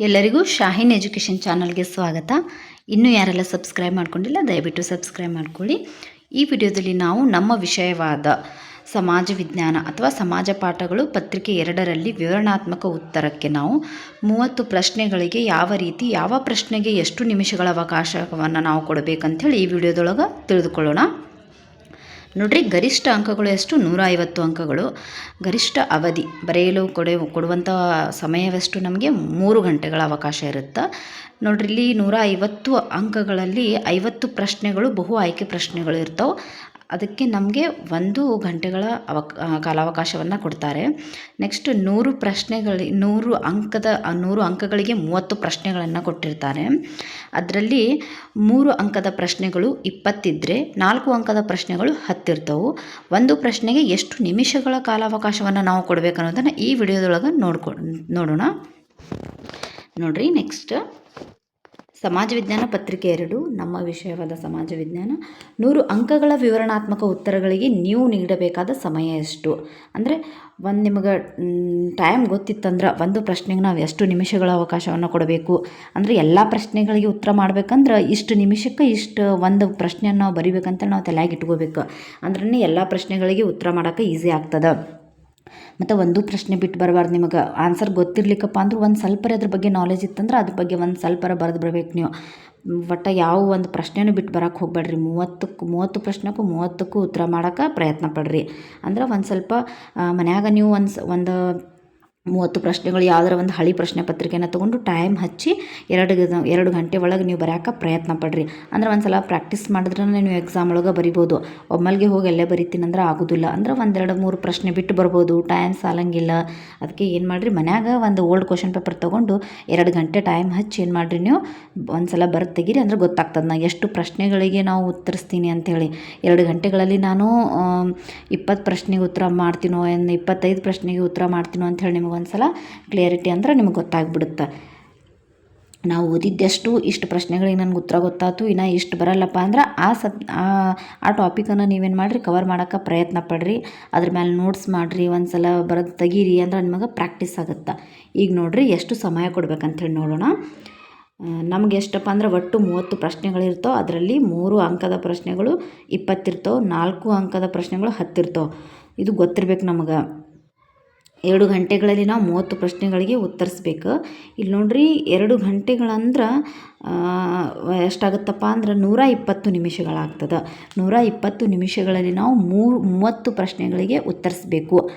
ಎಲ್ಲರಿಗೂ ಶಾಹಿನ್ ಎಜುಕೇಷನ್ ಚಾನಲ್ಗೆ ಸ್ವಾಗತ. ಇನ್ನೂ ಯಾರೆಲ್ಲ ಸಬ್ಸ್ಕ್ರೈಬ್ ಮಾಡ್ಕೊಂಡಿಲ್ಲ, ದಯವಿಟ್ಟು ಸಬ್ಸ್ಕ್ರೈಬ್ ಮಾಡ್ಕೊಳ್ಳಿ. ಈ ವಿಡಿಯೋದಲ್ಲಿ ನಾವು ನಮ್ಮ ವಿಷಯವಾದ ಸಮಾಜ ವಿಜ್ಞಾನ ಅಥವಾ ಸಮಾಜ ಪಾಠಗಳು ಪತ್ರಿಕೆ ಎರಡರಲ್ಲಿ ವಿವರಣಾತ್ಮಕ ಉತ್ತರಕ್ಕೆ ನಾವು ಮೂವತ್ತು ಪ್ರಶ್ನೆಗಳಿಗೆ ಯಾವ ರೀತಿ, ಯಾವ ಪ್ರಶ್ನೆಗೆ ಎಷ್ಟು ನಿಮಿಷಗಳ ಅವಕಾಶವನ್ನು ನಾವು ಕೊಡಬೇಕಂಥೇಳಿ ಈ ವಿಡಿಯೋದೊಳಗೆ ತಿಳಿದುಕೊಳ್ಳೋಣ. ನೋಡ್ರಿ, ಗರಿಷ್ಠ ಅಂಕಗಳು ಎಷ್ಟು? ನೂರ ಐವತ್ತು ಅಂಕಗಳು. ಗರಿಷ್ಠ ಅವಧಿ, ಬರೆಯಲು ಕೊಡೆ, ಕೊಡುವಂಥ ಸಮಯವೆಷ್ಟು? ನಮಗೆ ಮೂರು ಗಂಟೆಗಳ ಅವಕಾಶ ಇರುತ್ತೆ. ನೋಡ್ರಿ, ಇಲ್ಲಿ ನೂರ ಐವತ್ತು ಅಂಕಗಳಲ್ಲಿ ಐವತ್ತು ಪ್ರಶ್ನೆಗಳು, ಬಹು ಆಯ್ಕೆ ಪ್ರಶ್ನೆಗಳು ಇರ್ತವೆ. ಅದಕ್ಕೆ ನಮಗೆ ಒಂದು ಗಂಟೆಗಳ ಅವಕ್ ಕಾಲಾವಕಾಶವನ್ನು ಕೊಡ್ತಾರೆ. ನೆಕ್ಸ್ಟ್ ನೂರು ಪ್ರಶ್ನೆಗಳಿ, ನೂರು ಅಂಕದ, ನೂರು ಅಂಕಗಳಿಗೆ ಮೂವತ್ತು ಪ್ರಶ್ನೆಗಳನ್ನು ಕೊಟ್ಟಿರ್ತಾರೆ. ಅದರಲ್ಲಿ ಮೂರು ಅಂಕದ ಪ್ರಶ್ನೆಗಳು ಇಪ್ಪತ್ತಿದ್ದರೆ ನಾಲ್ಕು ಅಂಕದ ಪ್ರಶ್ನೆಗಳು ಹತ್ತಿರ್ತವೆ. ಒಂದು ಪ್ರಶ್ನೆಗೆ ಎಷ್ಟು ನಿಮಿಷಗಳ ಕಾಲಾವಕಾಶವನ್ನು ನಾವು ಕೊಡಬೇಕು ಅನ್ನೋದನ್ನು ಈ ವಿಡಿಯೋದೊಳಗೆ ನೋಡ್ಕೊ, ನೋಡೋಣ. ನೋಡಿರಿ ನೆಕ್ಸ್ಟ್ ಸಮಾಜ ವಿಜ್ಞಾನ ಪತ್ರಿಕೆ ಎರಡು, ನಮ್ಮ ವಿಷಯವಾದ ಸಮಾಜ ವಿಜ್ಞಾನ. ನೂರು ಅಂಕಗಳ ವಿವರಣಾತ್ಮಕ ಉತ್ತರಗಳಿಗೆ ನೀವು ನೀಡಬೇಕಾದ ಸಮಯ ಎಷ್ಟು? ಅಂದರೆ ಒಂದು ನಿಮಗೆ ಟೈಮ್ ಗೊತ್ತಿತ್ತಂದ್ರೆ ಒಂದು ಪ್ರಶ್ನೆಗೆ ನಾವು ಎಷ್ಟು ನಿಮಿಷಗಳ ಅವಕಾಶವನ್ನು ಕೊಡಬೇಕು? ಅಂದರೆ ಎಲ್ಲ ಪ್ರಶ್ನೆಗಳಿಗೆ ಉತ್ತರ ಮಾಡ್ಬೇಕಂದ್ರೆ ಇಷ್ಟು ನಿಮಿಷಕ್ಕೆ ಇಷ್ಟು ಒಂದು ಪ್ರಶ್ನೆಯನ್ನು ನಾವು ಬರಿಬೇಕಂತ ನಾವು ತಲೆಯಾಗಿ ಇಟ್ಕೋಬೇಕು. ಅಂದ್ರೆ ಎಲ್ಲ ಪ್ರಶ್ನೆಗಳಿಗೆ ಉತ್ತರ ಮಾಡೋಕ್ಕೆ ಈಸಿ ಆಗ್ತದೆ. ಮತ್ತು ಒಂದು ಪ್ರಶ್ನೆ ಬಿಟ್ಟು ಬರಬಾರ್ದು ನಿಮಗೆ. ಆನ್ಸರ್ ಗೊತ್ತಿರ್ಲಿಕ್ಕಪ್ಪ ಅಂದ್ರೆ ಒಂದು ಸ್ವಲ್ಪ ಅದ್ರ ಬಗ್ಗೆ ನಾಲೆಜ್ ಇತ್ತಂದ್ರೆ ಅದ್ರ ಬಗ್ಗೆ ಒಂದು ಸ್ವಲ್ಪರ ಬರೆದು ಬರಬೇಕು ನೀವು. ಒಟ್ಟು ಯಾವ ಒಂದು ಪ್ರಶ್ನೆನೂ ಬಿಟ್ಟು ಬರೋಕ್ಕೆ ಹೋಗಬೇಡ್ರಿ. ಮೂವತ್ತಕ್ಕೂ, ಮೂವತ್ತು ಪ್ರಶ್ನೆಗೂ ಮೂವತ್ತಕ್ಕೂ ಉತ್ತರ ಮಾಡೋಕೆ ಪ್ರಯತ್ನ ಪಡ್ರಿ. ಅಂದ್ರೆ ಒಂದು ಸ್ವಲ್ಪ ಮನ್ಯಾಗ ನೀವು ಒಂದು ಒಂದು ಮೂವತ್ತು ಪ್ರಶ್ನೆಗಳು, ಯಾವ್ದಾರ ಒಂದು ಹಳಿ ಪ್ರಶ್ನೆ ಪತ್ರಿಕೆನ ತೊಗೊಂಡು ಟೈಮ್ ಹಚ್ಚಿ ಎರಡು ಎರಡು ಗಂಟೆ ಒಳಗೆ ನೀವು ಬರೆಯೋಕೆ ಪ್ರಯತ್ನ ಪಡ್ರಿ. ಅಂದ್ರೆ ಒಂದು ಸಲ ಪ್ರಾಕ್ಟೀಸ್ ಮಾಡಿದ್ರೆ ನೀವು ಎಕ್ಸಾಮ್ ಒಳಗೆ ಬರಿಬೋದು. ಒಮ್ಮಲ್ಗೆ ಹೋಗಿ ಎಲ್ಲೇ ಬರಿತೀನಿ ಅಂದ್ರೆ ಆಗೋದಿಲ್ಲ. ಅಂದ್ರೆ ಒಂದೆರಡು, ಮೂರು ಪ್ರಶ್ನೆ ಬಿಟ್ಟು ಬರ್ಬೋದು. ಟೈಮ್ ಸಾಲಂಗಿಲ್ಲ. ಅದಕ್ಕೆ ಏನು ಮಾಡಿರಿ, ಮನ್ಯಾಗ ಒಂದು ಓಲ್ಡ್ ಕ್ವಶನ್ ಪೇಪರ್ ತೊಗೊಂಡು ಎರಡು ಗಂಟೆ ಟೈಮ್ ಹಚ್ಚಿ ಏನು ಮಾಡಿರಿ ನೀವು ಒಂದು ಸಲ ಬರೆದು ತೆಗೀರಿ ಅಂದ್ರೆ ಗೊತ್ತಾಗ್ತದೆ. ನಾ ಎಷ್ಟು ಪ್ರಶ್ನೆಗಳಿಗೆ ನಾವು ಉತ್ತರಿಸ್ತೀನಿ ಅಂಥೇಳಿ ಎರಡು ಗಂಟೆಗಳಲ್ಲಿ ನಾನು ಇಪ್ಪತ್ತು ಪ್ರಶ್ನೆಗೆ ಉತ್ತರ ಮಾಡ್ತೀನೋ ಏನು ಇಪ್ಪತ್ತೈದು ಪ್ರಶ್ನೆಗೆ ಉತ್ತರ ಮಾಡ್ತೀನೋ ಅಂಥೇಳಿ ನಿಮಗೆ ಒಂದು ಸಲ ಕ್ಲಿಯರಿಟಿ ಅಂದ್ರೆ ನಿಮ್ಗೆ ಗೊತ್ತಾಗ್ಬಿಡುತ್ತೆ. ನಾವು ಓದಿದ್ದೆಷ್ಟು, ಇಷ್ಟು ಪ್ರಶ್ನೆಗಳಿಗೆ ನನಗೆ ಉತ್ತರ ಗೊತ್ತಾಯ್ತು, ಇನ್ನು ಇಷ್ಟು ಬರಲ್ಲಪ್ಪ ಅಂದ್ರೆ ಆ ಸತ್ ಆ ಟಾಪಿಕನ್ನು ನೀವೇನು ಮಾಡಿರಿ ಕವರ್ ಮಾಡೋಕ್ಕೆ ಪ್ರಯತ್ನ ಪಡ್ರಿ, ಅದ್ರ ಮೇಲೆ ನೋಟ್ಸ್ ಮಾಡಿರಿ ಒಂದು ಸಲ ಬರೋದು ತೆಗೀರಿ ಅಂದ್ರೆ ನಿಮಗೆ ಪ್ರಾಕ್ಟೀಸ್ ಆಗುತ್ತೆ. ಈಗ ನೋಡಿರಿ ಎಷ್ಟು ಸಮಯ ಕೊಡ್ಬೇಕಂಥೇಳಿ ನೋಡೋಣ. ನಮ್ಗೆ ಎಷ್ಟಪ್ಪ ಅಂದ್ರೆ ಒಟ್ಟು ಮೂವತ್ತು ಪ್ರಶ್ನೆಗಳಿರ್ತೋ ಅದರಲ್ಲಿ ಮೂರು ಅಂಕದ ಪ್ರಶ್ನೆಗಳು ಇಪ್ಪತ್ತಿರ್ತವೆ ನಾಲ್ಕು ಅಂಕದ ಪ್ರಶ್ನೆಗಳು ಹತ್ತಿರ್ತವೆ ಇದು ಗೊತ್ತಿರ್ಬೇಕು ನಮಗೆ. ಎರಡು ಗಂಟೆಗಳಲ್ಲಿ ನಾವು ಮೂವತ್ತು ಪ್ರಶ್ನೆಗಳಿಗೆ ಉತ್ತರಿಸ್ಬೇಕು. ಇಲ್ಲಿ ನೋಡ್ರಿ, ಎರಡು ಗಂಟೆಗಳಂದ್ರೆ ಎಷ್ಟಾಗುತ್ತಪ್ಪ ಅಂದ್ರೆ ನೂರ ಇಪ್ಪತ್ತು ನಿಮಿಷಗಳಾಗ್ತದೆ. ನೂರ ಇಪ್ಪತ್ತು ನಿಮಿಷಗಳಲ್ಲಿ ನಾವು ಮೂರು, ಮೂವತ್ತು ಪ್ರಶ್ನೆಗಳಿಗೆ ಉತ್ತರಿಸ್ಬೇಕು.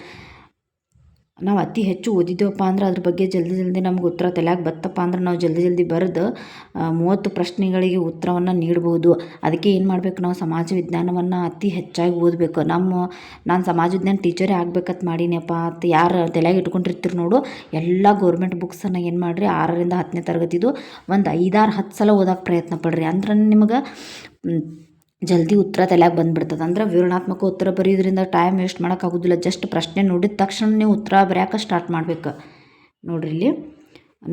ನಾವು ಅತಿ ಹೆಚ್ಚು ಓದಿದ್ದೇವಪ್ಪ ಅಂದ್ರೆ ಅದ್ರ ಬಗ್ಗೆ ಜಲ್ದಿ ಜಲ್ದಿ ನಮ್ಗೆ ಉತ್ತರ ತಲೆಯಾಗ ಬತ್ತಪ್ಪ ಅಂದ್ರೆ ನಾವು ಜಲ್ದಿ ಜಲ್ದಿ ಬರೆದು ಮೂವತ್ತು ಪ್ರಶ್ನೆಗಳಿಗೆ ಉತ್ತರವನ್ನು ನೀಡ್ಬೋದು. ಅದಕ್ಕೆ ಏನು ಮಾಡಬೇಕು ನಾವು ಸಮಾಜ ವಿಜ್ಞಾನವನ್ನು ಅತಿ ಹೆಚ್ಚಾಗಿ ಓದಬೇಕು. ನಮ್ಮ ನಾನು ಸಮಾಜ ವಿಜ್ಞಾನ ಟೀಚರೇ ಆಗ್ಬೇಕಂತ ಮಾಡೀನಿಯಪ್ಪ ಅಂತ ಯಾರು ತಲೆಯಾಗ ಇಟ್ಕೊಂಡಿರ್ತೀರಿ ನೋಡು. ಎಲ್ಲ ಗೌರ್ಮೆಂಟ್ ಬುಕ್ಸನ್ನು ಏನು ಮಾಡಿರಿ, ಆರರಿಂದ ಹತ್ತನೇ ತರಗತಿದು ಒಂದು ಐದಾರು ಹತ್ತು ಸಲ ಓದೋಕೆ ಪ್ರಯತ್ನ ಪಡ್ರಿ. ಅಂದ್ರೆ ನಿಮ್ಗೆ ಜಲ್ದಿ ಉತ್ತರ ತಲೆಯಾಗ ಬಂದ್ಬಿಡ್ತದೆ. ಅಂದ್ರೆ ವಿವರಣಾತ್ಮಕ ಉತ್ತರ ಬರೆಯೋದ್ರಿಂದ ಟೈಮ್ ವೇಸ್ಟ್ ಮಾಡೋಕ್ಕಾಗೋದಿಲ್ಲ ಜಸ್ಟ್ ಪ್ರಶ್ನೆ ನೋಡಿದ ತಕ್ಷಣ ನೀವು ಉತ್ತರ ಬರೆಯೋಕೆ ಸ್ಟಾರ್ಟ್ ಮಾಡ್ಬೇಕು. ನೋಡಿರಿ ಇಲ್ಲಿ.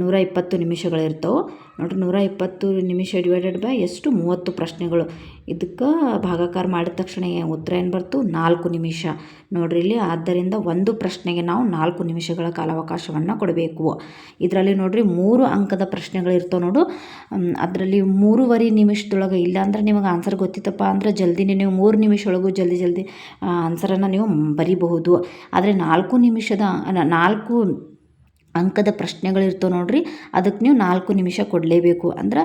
ನೂರ ಇಪ್ಪತ್ತು ನಿಮಿಷಗಳಿರ್ತವೆ. ನೋಡಿರಿ ನೂರ ಇಪ್ಪತ್ತು ನಿಮಿಷ ಡಿವೈಡೆಡ್ ಬೈ ಎಷ್ಟು? ಮೂವತ್ತು ಪ್ರಶ್ನೆಗಳು. ಇದಕ್ಕೆ ಭಾಗಾಕಾರ ಮಾಡಿದ ತಕ್ಷಣ ಉತ್ತರ ಏನು ಬರ್ತು? ನಾಲ್ಕು ನಿಮಿಷ. ನೋಡಿರಿ, ಇಲ್ಲಿ ಆದ್ದರಿಂದ ಒಂದು ಪ್ರಶ್ನೆಗೆ ನಾವು ನಾಲ್ಕು ನಿಮಿಷಗಳ ಕಾಲಾವಕಾಶವನ್ನು ಕೊಡಬೇಕು. ಇದರಲ್ಲಿ ನೋಡಿರಿ, ಮೂರು ಅಂಕದ ಪ್ರಶ್ನೆಗಳು ಇರ್ತವೆ ನೋಡು. ಅದರಲ್ಲಿ ಮೂರುವರೆ ನಿಮಿಷದೊಳಗೆ ಇಲ್ಲಾಂದ್ರೆ ನಿಮಗೆ ಆನ್ಸರ್ ಗೊತ್ತಿತ್ತಪ್ಪ ಅಂದ್ರೆ ಜಲ್ದಿನೇ ನೀವು ಮೂರು ನಿಮಿಷ ಒಳಗೂ ಜಲ್ದಿ ಜಲ್ದಿ ಆನ್ಸರನ್ನು ನೀವು ಬರಿಬಹುದು. ಆದರೆ ನಾಲ್ಕು ನಿಮಿಷದ, ನಾಲ್ಕು ಅಂಕದ ಪ್ರಶ್ನೆಗಳಿರ್ತವೆ ನೋಡಿರಿ, ಅದಕ್ಕೆ ನೀವು ನಾಲ್ಕು ನಿಮಿಷ ಕೊಡಲೇಬೇಕು. ಅಂದ್ರೆ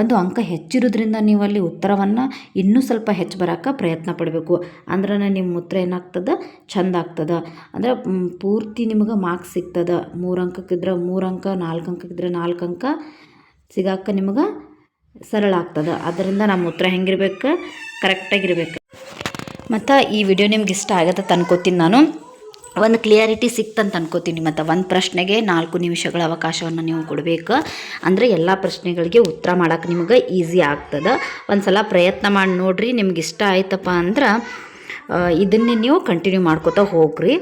ಒಂದು ಅಂಕ ಹೆಚ್ಚಿರೋದ್ರಿಂದ ನೀವು ಅಲ್ಲಿ ಉತ್ತರವನ್ನು ಇನ್ನೂ ಸ್ವಲ್ಪ ಹೆಚ್ಚು ಬರೋಕ್ಕೆ ಪ್ರಯತ್ನ ಪಡಬೇಕು. ಅಂದ್ರೆ ನಿಮ್ಮ ಉತ್ತರ ಏನಾಗ್ತದೆ? ಚಂದ ಆಗ್ತದೆ. ಅಂದ್ರೆ ಪೂರ್ತಿ ನಿಮಗೆ ಮಾರ್ಕ್ಸ್ ಸಿಗ್ತದೆ. ಮೂರು ಅಂಕಕ್ಕಿದ್ರೆ ಮೂರು ಅಂಕ, ನಾಲ್ಕು ಅಂಕಕ್ಕಿದ್ರೆ ನಾಲ್ಕು ಅಂಕ ಸಿಗಾಕ ನಿಮಗೆ ಸರಳ ಆಗ್ತದೆ. ಅದರಿಂದ ನಮ್ಮ ಉತ್ತರ ಹೆಂಗಿರ್ಬೇಕು? ಕರೆಕ್ಟಾಗಿರ್ಬೇಕು ಮತ್ತು ಈ ವಿಡಿಯೋ ನಿಮ್ಗೆ ಇಷ್ಟ ಆಗತ್ತೆ ತಂದ್ಕೋತೀನಿ ನಾನು. ಒಂದು ಕ್ಲಿಯಾರಿಟಿ ಸಿಕ್ತಂತ ಅನ್ಕೋತೀನಿ ಮತ್ತು ಒಂದು ಪ್ರಶ್ನೆಗೆ ನಾಲ್ಕು ನಿಮಿಷಗಳ ಅವಕಾಶವನ್ನು ನೀವು ಕೊಡಬೇಕು. ಅಂದರೆ ಎಲ್ಲ ಪ್ರಶ್ನೆಗಳಿಗೆ ಉತ್ತರ ಮಾಡೋಕೆ ನಿಮಗೆ ಈಸಿ ಆಗ್ತದೆ. ಒಂದು ಸಲ ಪ್ರಯತ್ನ ಮಾಡಿ ನೋಡಿರಿ, ನಿಮ್ಗೆ ಇಷ್ಟ ಆಯ್ತಪ್ಪ ಅಂದ್ರೆ ಇದನ್ನೇ ನೀವು ಕಂಟಿನ್ಯೂ ಮಾಡ್ಕೋತಾ ಹೋಗ್ರಿ.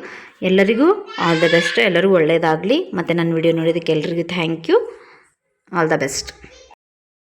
ಎಲ್ಲರಿಗೂ ಆಲ್ ದ ಬೆಸ್ಟ್ ಎಲ್ಲರಿಗೂ ಒಳ್ಳೆಯದಾಗಲಿ ಮತ್ತು ನನ್ನ ವಿಡಿಯೋ ನೋಡಿದ್ದಕ್ಕೆ ಎಲ್ರಿಗೂ thank you all the best